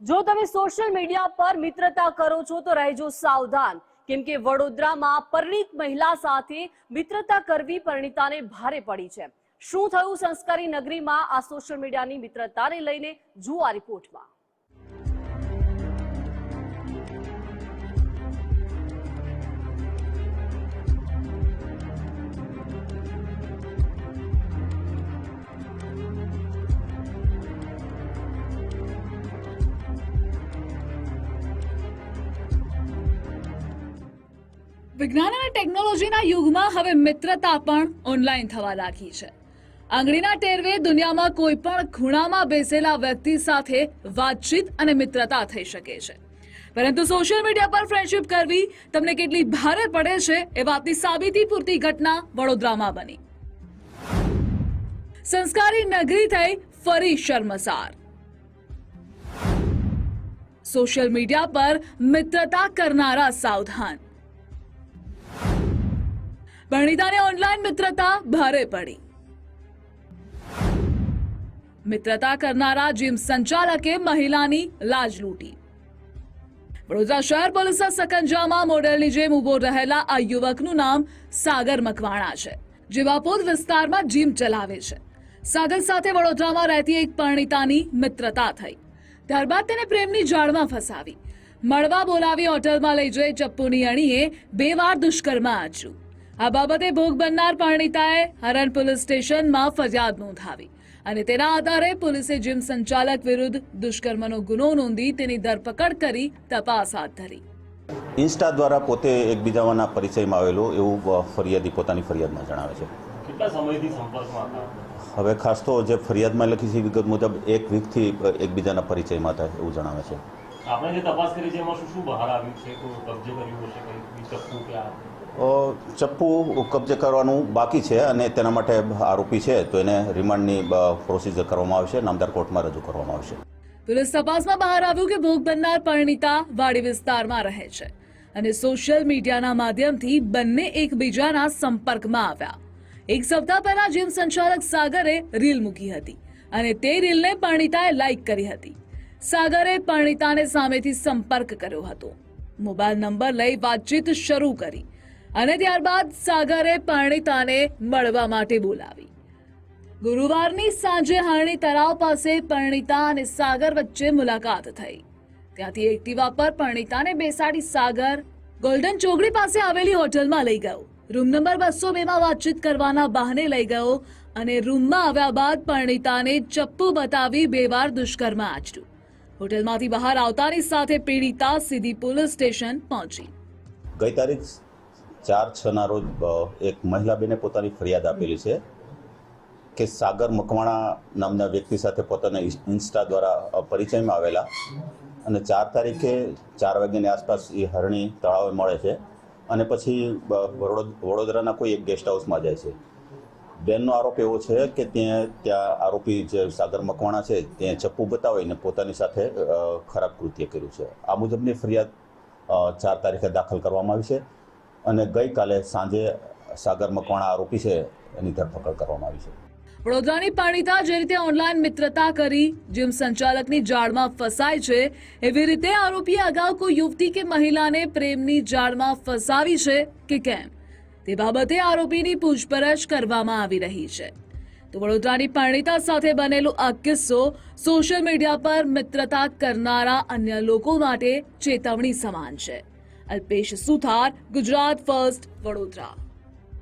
જો તમે social media પર મિત્રતા કરો છો, તો રહેજો સાવધાન. કેમ કે વડોદરામાં પરણિત મહિલા સાથે મિત્રતા કરવી પરિણીતાને ભારે પડી છે. શું થયું? સંસ્કારી નગરીમાં આ સોશિયલ મીડિયાની મિત્રતાને લઈને જુઓ આ રિપોર્ટમાં. વિજ્ઞાન અને ટેકનોલોજીના યુગમાં હવે મિત્રતા પણ ઓનલાઈન થવા લાગી છે. આંગળીના ટેરવે દુનિયામાં કોઈ પણ ખૂણામાં બેસેલા વ્યક્તિ સાથે વાતચીત અને મિત્રતા થઈ શકે છે. પરંતુ સોશિયલ મીડિયા પર ફ્રેન્ડશિપ કરવી તમને કેટલી ભારે પડે છે એ વાતની સાબિતી પૂરતી ઘટના વડોદરામાં બની. સંસ્કારી નગરી થઈ ફરી શર્મસાર. સોશિયલ મીડિયા પર મિત્રતા કરનારા સાવધાન. પરણિતાને ઓનલાઈન મિત્રતા ભારે પડી. મિત્રતા કરનારા જીમ સંચાલકે મહિલાની લાજ લૂંટી. વડોદરા શહેર પોલીસના સકંજામાં મોડેલની જેમ ઊભો રહેલા આ યુવકનું નામ સાગર મકવાણા છે, જે બાપોદ વિસ્તારમાં જીમ ચલાવે છે. સાગર સાથે વડોદરામાં રહેતી એક પરણિતાની મિત્રતા થઈ. ત્યારબાદ તેને પ્રેમની જાળમાં ફસાવી. મળવા બોલાવી હોટલમાં લઈ જઈ ચપ્પુની અણીએ બે વાર દુષ્કર્મ આચર્યું આ બાબતે ભોગ બનનાર પરણિતાએ હરણ પોલીસ સ્ટેશનમાં ફરિયાદ નોંધાવી અને તેના આધારે પોલીસે જીમ સંચાલક વિરુદ્ધ દુષ્કર્મનો ગુનો નોંધી તેની ધરપકડ કરી તપાસ હાથ ધરી. ઇન્સ્ટા દ્વારા પોતે એકબીજાના પરિચયમાં આવેલો એવું ફરિયાદી પોતાની ફરિયાદમાં જણાવે છે. કેટલા સમયથી સંપર્કમાં હતા? હવે ખાસ તો જે ફરિયાદમાં લખી છે વિગત મુજબ એક વીકથી એકબીજાના પરિચયમાં હતા એવું જણાવે છે. આપણે જે તપાસ કરી છે એમાં શું શું બહાર આવ્યું છે? કોઈ કબજે કર્યું હશે કંઈ ચપ્પુ કે આ? ચપ્પુ કબજે કરવાનું બાકી છે અને તેના માટે આરોપી છે, તો એને રિમાન્ડની પ્રોસીજર કરવામાં આવશે, નામદાર કોર્ટમાં રજૂ કરવામાં આવશે. પોલીસ તપાસમાં બહાર આવ્યું કે ભોગ બનનાર પરણિતા વાડી વિસ્તારમાં રહે છે અને સોશિયલ મીડિયાના માધ્યમથી બંને એકબીજાના સંપર્કમાં આવ્યા. એક સપ્તાહ પહેલા જીમ સંચાલક સાગરે રીલ મૂકી હતી અને તે રીલને પરણિતાએ લાઈક કરી હતી. સાગરે પરણિતાને સામેથી સંપર્ક કર્યો હતો. મોબાઈલ નંબર લઈ વાતચીત શરૂ કરી અને ત્યારબાદ સાગરે પરણિતાને મળવા માટે બોલાવી. ગુરુવારની સાંજે હરણી તળાવ પાસે પરણિતા અને સાગર વચ્ચે મુલાકાત થઈ. ત્યાંથી એક્ટિવા પર પરણિતાને બેસાડી સાગર ગોલ્ડન ચોકડી પાસે આવેલી હોટલમાં લઈ ગયો. રૂમ નંબર બસો બે માં વાતચીત કરવાના બહાને લઈ ગયો અને રૂમમાં આવ્યા બાદ પરણિતાને ચપ્પુ બતાવી બે વાર દુષ્કર્મ આચર્યું. હોટેલમાંથી બહાર આવતાની સાથે પીડિતા સીધી પોલીસ સ્ટેશન પહોંચી. ગઈ તારીખ ચાર છના રોજ એક મહિલા બેને પોતાની ફરિયાદ આપેલી છે કે સાગર મકવાણા નામના વ્યક્તિ સાથે પોતાના ઇન્સ્ટા દ્વારા પરિચયમાં આવેલા અને ચાર તારીખે ચાર વાગ્યાની આસપાસ એ હરણી તળાવે મળે છે અને પછી વડોદરાના કોઈ એક ગેસ્ટ હાઉસમાં જાય છે. બેનનો આરોપ એવો છે કે ત્યાં ત્યાં આરોપી જે સાગર મકવાણા છે ત્યાં ચપ્પુ બતાવીને પોતાની સાથે ખરાબ કૃત્ય કર્યું છે. આ મુજબની ફરિયાદ ચાર તારીખે દાખલ કરવામાં આવી છે. અને ગઈકાલે સાંજે સાગર મકવાણા આરોપી છે, એની ધરપકડ કરવામાં આવી છે. વડોદરાની પાણીતા જે રીતે ઓનલાઈન મિત્રતા કરી, જીમ સંચાલકની જાળમાં ફસાય છે, એવી રીતે આરોપીએ અગાઉ કોઈ યુવતી કે મહિલાને પ્રેમની જાળમાં ફસાવી છે કે કેમ? તે બાબતે આરોપીની પૂછપરછ કરવામાં આવી રહી છે. તો વડોદરાની પરિણીતા સાથે બનેલો આ કિસ્સો સોશિયલ મીડિયા પર મિત્રતા કરનારા અન્ય લોકો માટે ચેતવણી સમાન છે. અલ્પેશ સુથાર ગુજરાત ફર્સ્ટ વડોદરા.